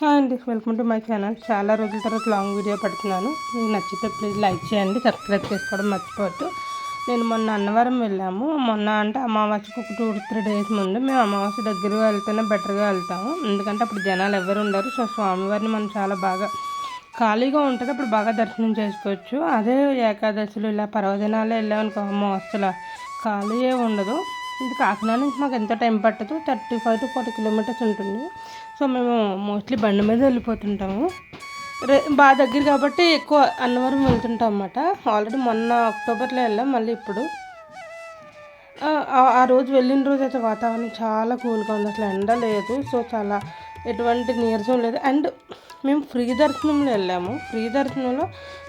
Hi అండి welcome to my channel. చాలా రోజుల తర్వాత లాంగ్ వీడియో పెడుతున్నాను. మీకు నచ్చితే ప్లీజ్ లైక్ చేయండి సబ్స్క్రైబ్ చేసుకోవడం మర్చిపోవద్దు. నేను మొన్న అన్నవరం వెళ్ళాము. మొన్న అంటే అమావాస్యకు ఒక టూ త్రీ డేస్ ముందు మేము అమావాస్య దగ్గర వెళ్తేనే బెటర్గా వెళ్తాము. ఎందుకంటే అప్పుడు జనాలు ఎవరు ఉండరు. సో స్వామివారిని మనం చాలా బాగా ఖాళీగా ఉంటుంది అప్పుడు బాగా దర్శనం చేసుకోవచ్చు. అదే ఏకాదశులు ఇలా పర్వదినాలు వెళ్ళామనుకో అమావాస్యల ఖాళీ ఉండదు. ఇది కాకినాడ నుంచి మాకు ఎంత టైం పట్టదు thirty five to forty kilometres ఉంటుంది. సో మేము మోస్ట్లీ బండి మీద వెళ్ళిపోతుంటాము. రే బాగా దగ్గర కాబట్టి ఎక్కువ అన్నవరం వెళ్తుంటాం అన్నమాట. ఆల్రెడీ మొన్న అక్టోబర్లో వెళ్ళాం మళ్ళీ ఇప్పుడు. ఆ రోజు వెళ్ళిన రోజు అయితే వాతావరణం చాలా కూల్గా ఉంది అసలు ఎండ లేదు. సో చాలా ఎటువంటి నీరసం లేదు. అండ్ మేము ఫ్రీ దర్శనంలో వెళ్ళాము. ఫ్రీ దర్శనంలో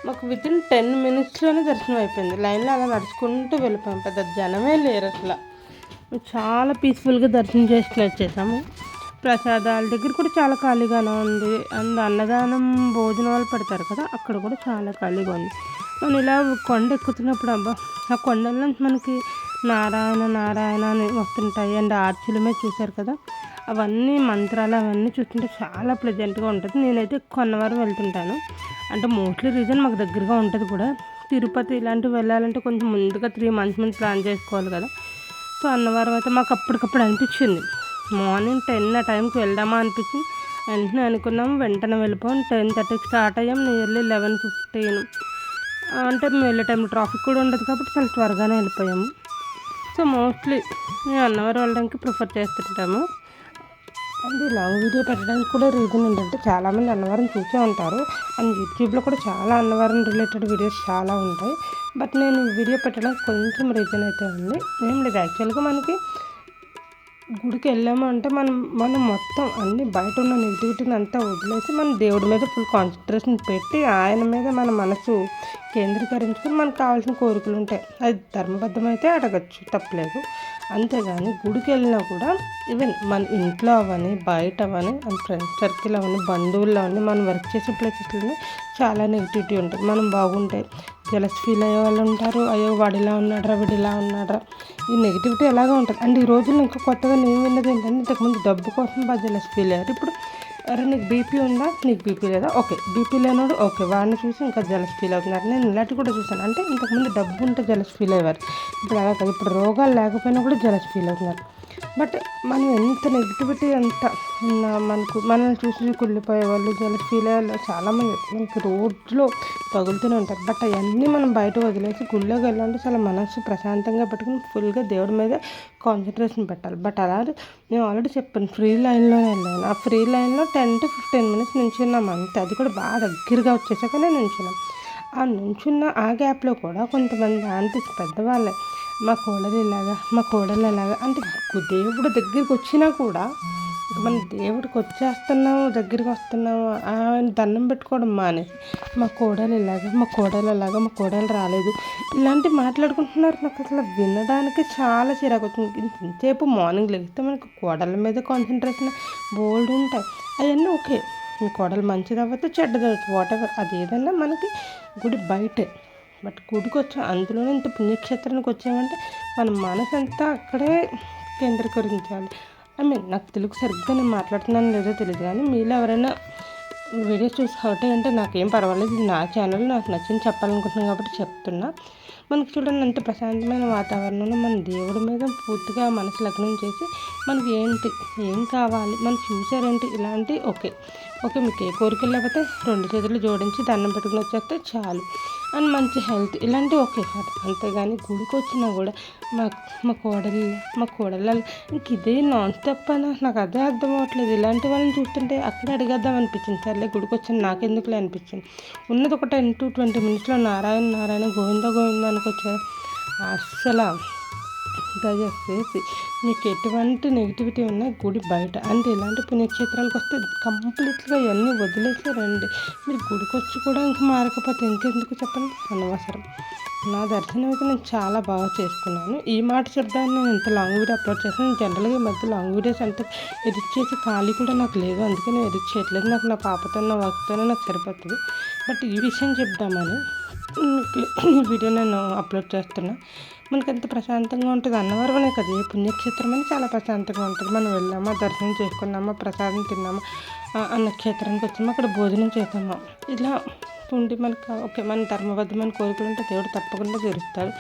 మాకు విత్ ఇన్ టెన్ మినిట్స్లోనే దర్శనం అయిపోయింది. లైన్లో అలా నడుచుకుంటూ వెళ్ళిపోయాం. పెద్ద జనమే లేరు అసలు. చాలా పీస్ఫుల్గా దర్శనం చేసుకుని వచ్చేసాము. ప్రసాదాల దగ్గర కూడా చాలా ఖాళీగానే ఉంది. అండ్ అన్నదానం భోజనాలు పెడతారు కదా అక్కడ కూడా చాలా ఖాళీగా ఉంది. మనం ఇలా కొండ ఎక్కుతున్నప్పుడు అబ్బా ఆ కొండల్లో నుంచి మనకి నారాయణ నారాయణ అని వస్తుంటాయి. అండ్ ఆర్చులమే చూశారు కదా అవన్నీ మంత్రాలు అవన్నీ చూస్తుంటే చాలా ప్లెజెంట్గా ఉంటుంది. నేనైతే కొన్నవారం వెళ్తుంటాను. అంటే మోస్ట్లీ రీజన్ మాకు దగ్గరగా ఉంటుంది కూడా. తిరుపతి ఇలాంటివి వెళ్ళాలంటే కొంచెం ముందుగా త్రీ మంత్స్ ముందు ప్లాన్ చేసుకోవాలి కదా. సో అన్నవరం అయితే మాకు అప్పటికప్పుడు అనిపించింది. మార్నింగ్ టెన్ ఆ టైంకి వెళ్దామా అనిపించింది. వెంటనే అనుకున్నాము వెంటనే వెళ్ళిపోయాం టెన్ థర్టీకి స్టార్ట్ అయ్యాం నియర్లీ లెవెన్ ఫిఫ్టీన్ అంటే మేము వెళ్ళే టైంలో ట్రాఫిక్ కూడా ఉండదు కాబట్టి చాలా త్వరగానే వెళ్ళిపోయాము. సో మోస్ట్లీ మేము అన్నవరం వెళ్ళడానికి ప్రిఫర్ చేస్తుంటాము. అండ్ లాంగ్ వీడియో పెట్టడానికి కూడా రీజన్ ఏంటంటే చాలామంది అన్నవరం చూసే ఉంటారు. అండ్ యూట్యూబ్లో కూడా చాలా అన్నవరం రిలేటెడ్ వీడియోస్ చాలా ఉంటాయి. బట్ నేను వీడియో పెట్టడానికి కొంచెం రీజన్ అయితే ఉంది. ఏం లేదు యాక్చువల్గా మనకి గుడికి వెళ్ళాము అంటే మనం మనం మొత్తం అన్ని బయట ఉన్న నెగిటివిటీని అంతా వదిలేసి మన దేవుడి మీద ఫుల్ కాన్సన్ట్రేషన్ పెట్టి ఆయన మీద మన మనసు కేంద్రీకరించుకుని మనకు కావాల్సిన కోరికలు ఉంటాయి. అది ధర్మబద్ధమైతే అడగచ్చు తప్పలేదు. అంతేగాని గుడికి వెళ్ళినా కూడా ఈవెన్ మన ఇంట్లో అవని బయట అవని అండ్ ఫ్రెండ్స్ సర్కిల్ అవని బంధువుల్లో అవని మనం వర్క్ చేసే ప్లేసెస్లో చాలా నెగిటివిటీ ఉంటుంది మనం బాగుంటే జలస్ ఫీల్ అయ్యే వాళ్ళు ఉంటారు అయ్యో వాడు ఇలా ఉన్నాడరా వీడు ఇలా ఉన్నాడరా. ఈ నెగిటివిటీ ఎలాగో ఉంటుంది. అండ్ ఈ రోజుల్లో ఇంకా కొత్తగా నేను విన్నది ఏంటంటే ఇంతకుముందు డబ్బు కోసం బాగా జలస్ ఫీల్ అయ్యారు ఇప్పుడు అరే నీకు బీపీ ఉందా? నీకు బీపీ లేదా? ఓకే బీపీ లేనోడు ఓకే వాడిని చూసి ఇంకా జలస్ ఫీల్ అవుతున్నారు నేను ఇలాంటి కూడా చూసాను అంటే ఇంతకుముందు డబ్బు ఉంటే జలస్ ఫీల్ అయ్యేవారు ఇప్పుడు అలా కాదు. ఇప్పుడు రోగాలు లేకపోయినా కూడా జలస్ ఫీల్ అవుతున్నారు బట్ మనం ఎంత నెగిటివిటీ ఎంత మనకు మనల్ని చూసి కుళ్ళిపోయే వాళ్ళు చాలా ఫీల్ అయ్యే వాళ్ళు చాలామంది మనకి రోడ్లో తగులుతూనే ఉంటారు. బట్ అవన్నీ మనం బయట వదిలేసి గుళ్ళోకి వెళ్ళాలంటే చాలా మనసు ప్రశాంతంగా పెట్టుకుని ఫుల్గా దేవుడి మీద కాన్సన్ట్రేషన్ పెట్టాలి. బట్ అలా నేను ఆల్రెడీ చెప్పాను ఫ్రీ లైన్లోనే వెళ్ళాను. ఆ ఫ్రీ లైన్లో టెన్ టు ఫిఫ్టీన్ మినిట్స్ నుంచున్నాం అంతే. అది కూడా బాగా దగ్గరగా వచ్చేసాక నేను నుంచున్నాం. ఆ నుంచున్న ఆ గ్యాప్లో కూడా కొంతమంది ఆంటీస్ పెద్దవాళ్ళే మా కోడలు ఇలాగా మా కోడలు ఎలాగా అంటే దేవుడు దగ్గరికి వచ్చినా కూడా మన దేవుడికి వచ్చేస్తున్నాము దగ్గరికి వస్తున్నాము ఆయన దండం పెట్టుకోవడం మానేసి మా కోడలు ఇలాగా మా కోడలు అలాగా మా కోడలు రాలేదు. ఇలాంటి మాట్లాడుకుంటున్నారు నాకు అసలు వినడానికి చాలా చిరాకు వచ్చింది. ఇంతసేపు మార్నింగ్ లేస్తే మనకు కోడల మీద కాన్సన్ట్రేషన్ బోల్డ్ ఉంటాయి. అవన్నీ ఓకే మీ కోడలు మంచిది అవ్వచ్చు చెడ్డది అవ్వచ్చు వాట్ ఎవర్ అది ఏదైనా మనకి గుడి బయటే. బట్ గుడికి వచ్చాం అందులోనే ఇంత పుణ్యక్షేత్రానికి వచ్చామంటే మన మనసు అంతా అక్కడే కేంద్రీకరించాలి. ఐ మీన్ నాకు తెలుగు సరిగ్గా నేను మాట్లాడుతున్నాను లేదో తెలియదు కానీ మీలో ఎవరైనా వీడియోస్ చూసి హర్ట్ అంటే నాకేం పర్వాలేదు. ఇది నా ఛానల్ నాకు నచ్చింది చెప్పాలనుకుంటున్నాను కాబట్టి చెప్తున్నా. మనకు చూడండి అంత ప్రశాంతమైన వాతావరణంలో మన దేవుడి మీద పూర్తిగా మనసు లగ్నం చేసి మనకి ఏంటి ఏం కావాలి మన ఫ్యూచర్ ఏంటి ఇలాంటి ఓకే. ఓకే మీకు ఏ కోరికలు లేకపోతే రెండు చేతులు జోడించి దండం పెట్టుకుని వచ్చేస్తే చాలు. అండ్ మంచి హెల్త్ ఇలాంటివి ఓకే. కాదు అంతేగాని గుడికి వచ్చినా కూడా మా మా కోడలు మా కోడలు ఇంక ఇదే నాన్ స్టాప్ అని? నాకు అదే అర్థం అవ్వట్లేదు. ఇలాంటి వాళ్ళని చూస్తుంటే అక్కడే అడిగేద్దాం అనిపించింది. సర్లే గుడికి వచ్చాను. నాకెందుకులే అనిపించింది. ఉన్నది ఒక టెన్ టు ట్వంటీ మినిట్స్లో నారాయణ నారాయణ గోవింద గోవింద అనుకోవచ్చు అస్సలు దయచేసి మీకు ఎటువంటి నెగిటివిటీ ఉన్నా గుడి బయట. అంటే ఇలాంటి పుణ్యక్షేత్రాలకు వస్తే కంప్లీట్గా ఇవన్నీ వదిలేసి రండి మీరు గుడికి వచ్చి కూడా ఇంకా మారకపోతే ఇంకెందుకు చెప్పండి? అనవసరం. నా దర్శనం అయితే నేను చాలా బాగా చేసుకున్నాను. ఈ మాట చెప్దాన్ని నేను ఇంత లాంగ్ వీడియో అప్లోడ్ చేస్తాను జనరల్గా ఈ మధ్య లాంగ్ వీడియోస్ అంటే ఎడిట్ చేసి ఖాళీ కూడా నాకు లేదు అందుకే నేను ఎడిట్ చేయట్లేదు. నాకు నా పాపతో నా వర్క్తోనే నాకు సరిపోతుంది. బట్ ఈ విషయం చెప్దామని వీడియో నేను అప్లోడ్ చేస్తున్నా. మనకి ఎంత ప్రశాంతంగా ఉంటుంది. అన్నవరమనే కదా ఏ పుణ్యక్షేత్రం అని చాలా ప్రశాంతంగా ఉంటుంది. మనం వెళ్ళామా దర్శనం చేసుకున్నామా ప్రసాదం తిన్నామా ఆ నక్షత్రానికి వచ్చాము అక్కడ భోజనం చేసాము ఇలా ఉండి మనకు ఓకే మన ధర్మబద్ధమైన కోరికలు ఉంటే దేవుడు తప్పకుండా తీరుస్తాడు.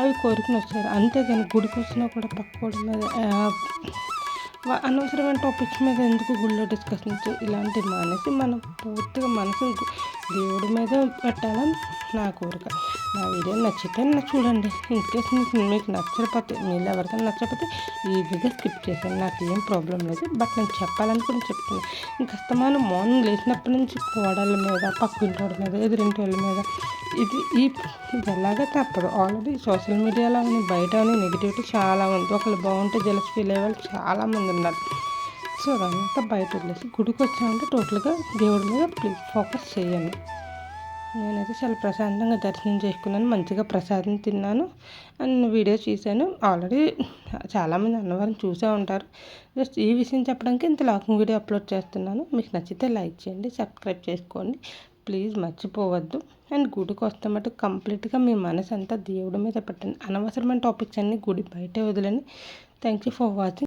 అవి కోరికలు వస్తారు. అంతేగాని గుడికి వచ్చినా కూడా పక్కోడి మీద అనవసరమైన టాపిక్స్ మీద ఎందుకు గుళ్ళో డిస్కషన్ ఇలాంటివి మానేసి మనం పూర్తిగా మనసు దేవుడి మీద పెట్టాలని నా కోరిక. నా వీడియో నచ్చితే నా చూడండి. ఇన్కేస్ మీకు మీకు నచ్చకపోతే మీరు ఎవరికైనా నచ్చకపోతే ఈజీగా స్కిప్ చేశాను నాకు ఏం ప్రాబ్లం లేదు. బట్ నేను చెప్పాలనుకుని చెప్తున్నాను ఇంకా మనం మార్నింగ్ లేచినప్పటి నుంచి కోడళ్ళ మీద పక్కింటి మీద ఎదురింటి వాళ్ళ మీద ఇది ఈ ఇది ఎలాగే తప్పదు ఆల్రెడీ సోషల్ మీడియాలో బయట నెగిటివిటీ చాలా ఉంది ఒకళ్ళు బాగుంటే జలసి ఫీల్ అయ్యే వాళ్ళు చాలామంది ఉన్నారు. సో అదంతా బయట వదిలేసి గుడికి వచ్చామంటే టోటల్గా దేవుడి మీద ప్లీజ్ ఫోకస్ చేయను నేనైతే చాలా ప్రశాంతంగా దర్శనం చేసుకున్నాను మంచిగా ప్రసాదం తిన్నాను అండ్ వీడియో చూశాను. ఆల్రెడీ చాలామంది అన్నవరం చూసే ఉంటారు. జస్ట్ ఈ విషయం చెప్పడానికి ఇంత లాకింగ్ వీడియో అప్లోడ్ చేస్తున్నాను. మీకు నచ్చితే లైక్ చేయండి సబ్స్క్రైబ్ చేసుకోండి. ప్లీజ్ మర్చిపోవద్దు. అండ్ గుడికి వస్తే మటు కంప్లీట్గా మీ మనసు అంతా దేవుడి మీద పెట్టండి అనవసరమైన టాపిక్స్ అన్నీ గుడి బయటే వదిలేని థ్యాంక్ యూ ఫర్ వాచింగ్.